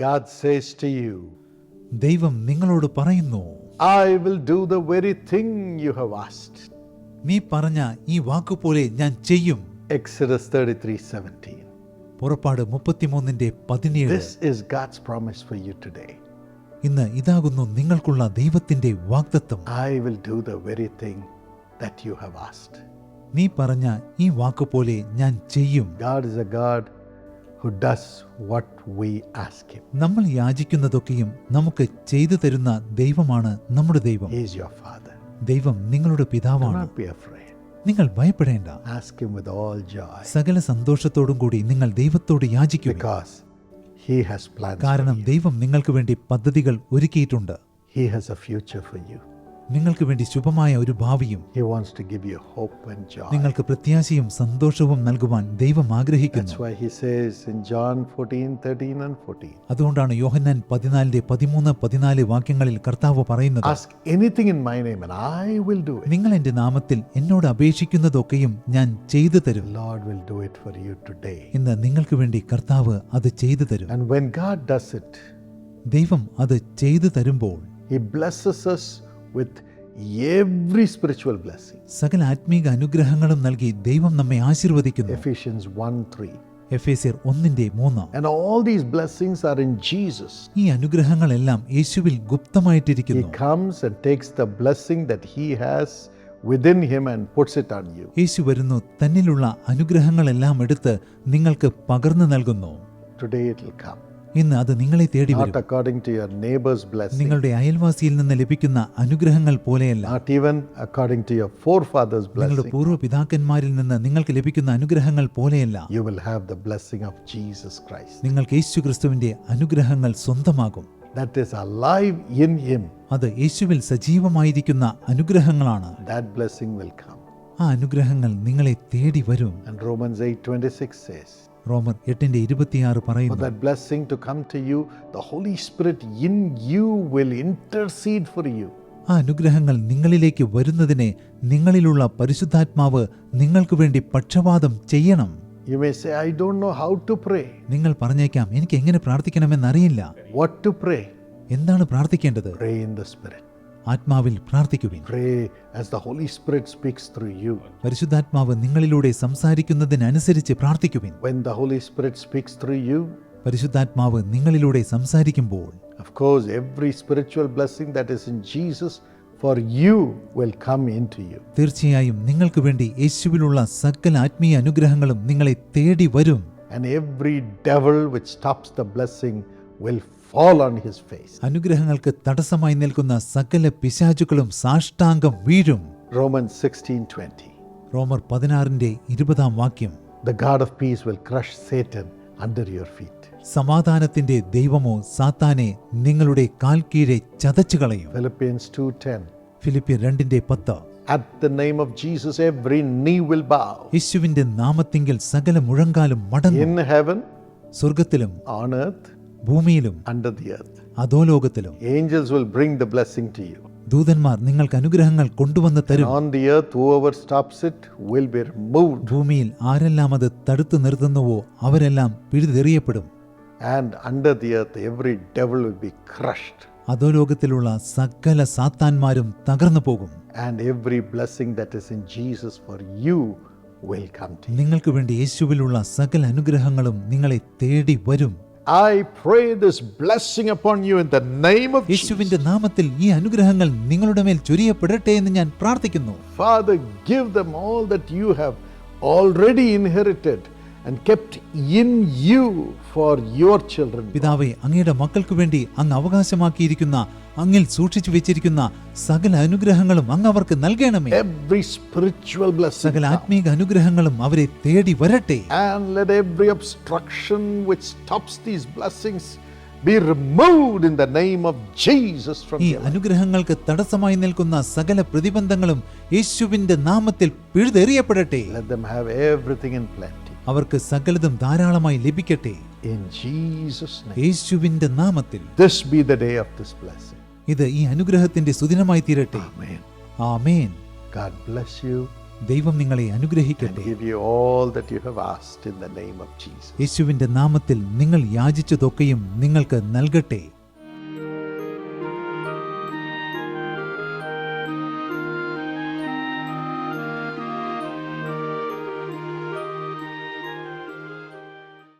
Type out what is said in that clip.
God says to you, ദൈവം നിങ്ങളോട് പറയുന്നു I will do the very thing you have asked. നീ പറഞ്ഞ ഈ വാക്കുപോലെ ഞാൻ ചെയ്യും Exodus 33 17. പുറപ്പാട് മുപ്പത്തിമൂന്നിന്റെ പതിനേഴ് This is God's promise for you today. ഇന്ന് ഇതാകുന്നു നിങ്ങൾക്കുള്ള ദൈവത്തിന്റെ വാഗ്ദത്തം I will do the very thing that you have asked. നീ പറഞ്ഞ ഈ വാക്കുപോലെ ഞാൻ ചെയ്യും God is a God who does what we ask Him. നമ്മൾ യാചിക്കുന്നതൊക്കെയും നമുക്ക് ചെയ്തു തരുന്ന ദൈവമാണ് നമ്മുടെ ദൈവം ഈസ് യുവർ ഫാദർ Father. ദൈവം നിങ്ങളുടെ പിതാവാണ്. നിങ്ങൾ ഭയപ്പെടേണ്ട Ask Him with all joy സകല സന്തോഷത്തോടും കൂടി നിങ്ങൾ ദൈവത്തോട് യാചിക്കുക because He has plans. കാരണം ദൈവം നിങ്ങൾക്ക് വേണ്ടി പദ്ധതികൾ ഒരുക്കിയിട്ടുണ്ട് he has a future for you. നിങ്ങൾക്ക് വേണ്ടി ശുഭമായ ഒരു ഭാവിയും. നിങ്ങൾക്ക് പ്രത്യാശയും സന്തോഷവും നൽകുവാൻ ദൈവം ആഗ്രഹിക്കുന്നു why He says in John 14 13 and 14 അതുകൊണ്ടാണ് യോഹന്നാൻ പതിനാലിന്റെ പതിമൂന്ന് പതിനാല് വാക്യങ്ങളിൽ കർത്താവ് പറയുന്നത് Ask anything in my name and I will do it. നിങ്ങൾ എന്റെ നാമത്തിൽ എന്നോട് അപേക്ഷിക്കുന്നതൊക്കെയും ഞാൻ ചെയ്തു തരും Lord will do it for you today. ഇന്ന് നിങ്ങൾക്ക് വേണ്ടി കർത്താവ് അത് ചെയ്തു തരും And when God does it, ദൈവം അത് ചെയ്തു തരുമ്പോൾ He blesses us with every spiritual blessing. സകല ആത്മീക അനുഗ്രഹങ്ങളും നൽകി ദൈവം നമ്മെ ആശീർവദിക്കുന്നു Ephesians 1 3. എഫ് ഒന്നിന്റെ മൂന്ന് And all these blessings are in Jesus. ഈ അനുഗ്രഹങ്ങളെല്ലാം യേശുവിൽ He ഗുപ്തമായിട്ടിരിക്കുന്നു comes and takes the blessing that He has within Him and puts it on you. യേശു വരുന്നു തന്നിലുള്ള അനുഗ്രഹങ്ങളെല്ലാം എടുത്ത് നിങ്ങൾക്ക് പകർന്നു നൽകുന്നു Today it will come. ഇന്ന് അത് നിങ്ങളെ തേടി വരും according to your neighbor's blessing, നിങ്ങളുടെ അയൽവാസിയിൽ നിന്ന് ലഭിക്കുന്ന അനുഗ്രഹങ്ങൾ പോലെയല്ല not even according to your forefathers' നിങ്ങളുടെ. പൂർവ പിതാക്കന്മാരിൽ നിന്ന് നിങ്ങൾക്ക് ലഭിക്കുന്ന അനുഗ്രഹങ്ങൾ പോലെയല്ല You will have the blessing of Jesus Christ. നിങ്ങൾക്ക് യേശു ക്രിസ്തുവിന്റെ അനുഗ്രഹങ്ങൾ സ്വന്തമാകും That is alive in Him. അത് യേശുവിൽ സജീവമായിരിക്കുന്ന അനുഗ്രഹങ്ങളാണ് That blessing will come. ആ അനുഗ്രഹങ്ങൾ നിങ്ങളെ തേടി വരും And Romans 8:26 says, റോമർ എട്ടിന്റെ ഇരുപത്തിയാറ് പറയുന്നു that blessing to come to you, the Holy Spirit in you will intercede for you. ആ അനുഗ്രഹങ്ങൾ നിങ്ങളിലേക്ക് വരുന്നതിനെ നിങ്ങളിലുള്ള പരിശുദ്ധാത്മാവ് നിങ്ങൾക്ക് വേണ്ടി പക്ഷപാതം ചെയ്യണം You may say, I don't know how to pray. നിങ്ങൾ പറഞ്ഞേക്കാം എനിക്ക് എങ്ങനെ പ്രാർത്ഥിക്കണമെന്നറിയില്ല What to pray? എന്താണ് പ്രാർത്ഥിക്കേണ്ടത് Pray in the Spirit. ആത്മാവിൽ പരിശുദ്ധാത്മാവ് നിങ്ങളിലൂടെ സംസാരിക്കുന്നതിനനുസരിച്ച് പരിശുദ്ധാത്മാവ് നിങ്ങളിലൂടെ സംസാരിക്കുമ്പോൾ തീർച്ചയായും നിങ്ങൾക്ക് വേണ്ടി യേശുവിലുള്ള സകല ആത്മീയ അനുഗ്രഹങ്ങളും നിങ്ങളെ തേടി വരും. Fall on his face. അനുഗ്രഹങ്ങൾക്ക് തടസ്സമായി നിൽക്കുന്ന സകല പിശാചുക്കളും സാഷ്ടാംഗം വീഴും റോമൻ 16:20. റോമർ പതിനാറിന്റെ ഇരുപതാം വാക്യം The God of peace will crush Satan under your feet. സമാധാനത്തിന്റെ ദൈവമോ സാത്താനെ നിങ്ങളുടെ കാൽ കീഴെ ചതച്ചു കളയും Philippians 2:10. ഫിലിപ്പിയർ രണ്ടിന്റെ പത്ത് At the name of Jesus every knee will bow. യേശുവിന്റെ നാമത്തിങ്കിൽ സകല മുഴങ്കാലും മടങ്ങും In heaven, സ്വർഗത്തിലും on earth, ഭൂമിയിലും അധോലോകത്തിലും ദൂതന്മാർ നിങ്ങൾക്ക് അനുഗ്രഹങ്ങൾ കൊണ്ടുവന്ന് തരും. ഭൂമിയിൽ ആരെല്ലാം അത് തടുത്തു നിർത്തുന്നുവോ അവരെല്ലാം പിഴുതെറിയപ്പെടും. അധോലോകത്തിലുള്ള സകല സാത്താന്മാരും തകർന്നു പോകും. നിങ്ങൾക്ക് വേണ്ടി യേശുവിലുള്ള സകല അനുഗ്രഹങ്ങളും നിങ്ങളെ തേടി വരും. I pray this blessing upon you in the name of Jesus. യേശുവിന്റെ നാമത്തിൽ ഈ അനുഗ്രഹങ്ങൾ നിങ്ങളുടെ മേൽ ചൊരിയപ്പെടട്ടെ എന്ന് ഞാൻ പ്രാർത്ഥിക്കുന്നു Father, give them all that you have already inherited and kept in you for your children. പിതാവെ അങ്ങയുടെ മക്കൾക്ക് വേണ്ടി അങ്ങ് അവകാശമാക്കിയിരിക്കുന്ന അങ്ങിൽ സൂക്ഷിച്ചു വെച്ചിരിക്കുന്ന സകല അനുഗ്രഹങ്ങളും അങ്ങ് അവർക്ക് നൽകണമേ Every spiritual blessing. സകല ആത്മീക അനുഗ്രഹങ്ങളും അവരെ തേടി വരട്ടെ And let every obstruction which stops these blessings be removed in the name of Jesus from ഈ അനുഗ്രഹങ്ങൾക്ക് തടസ്സമായി നിൽക്കുന്ന സകല പ്രതിബന്ധങ്ങളും യേശുവിന്റെ നാമത്തിൽ പിഴുതെറിയപ്പെടട്ടെ Let them have everything in. അവർക്ക് സകലതും ധാരാളമായി ലഭിക്കട്ടെ In Jesus' name. യേശുവിന്റെ നാമത്തിൽ This be the day of this blessing. ഇത് ഈ അനുഗ്രഹത്തിന്റെ സുദിനമായി തീരട്ടെ Amen. Amen God bless you. ദൈവം നിങ്ങളെ അനുഗ്രഹിക്കട്ടെ give you all that you have asked in the name of Jesus. യേശുവിന്റെ നാമത്തിൽ നിങ്ങൾ യാചിച്ചതൊക്കെയും നിങ്ങൾക്ക് നൽകട്ടെ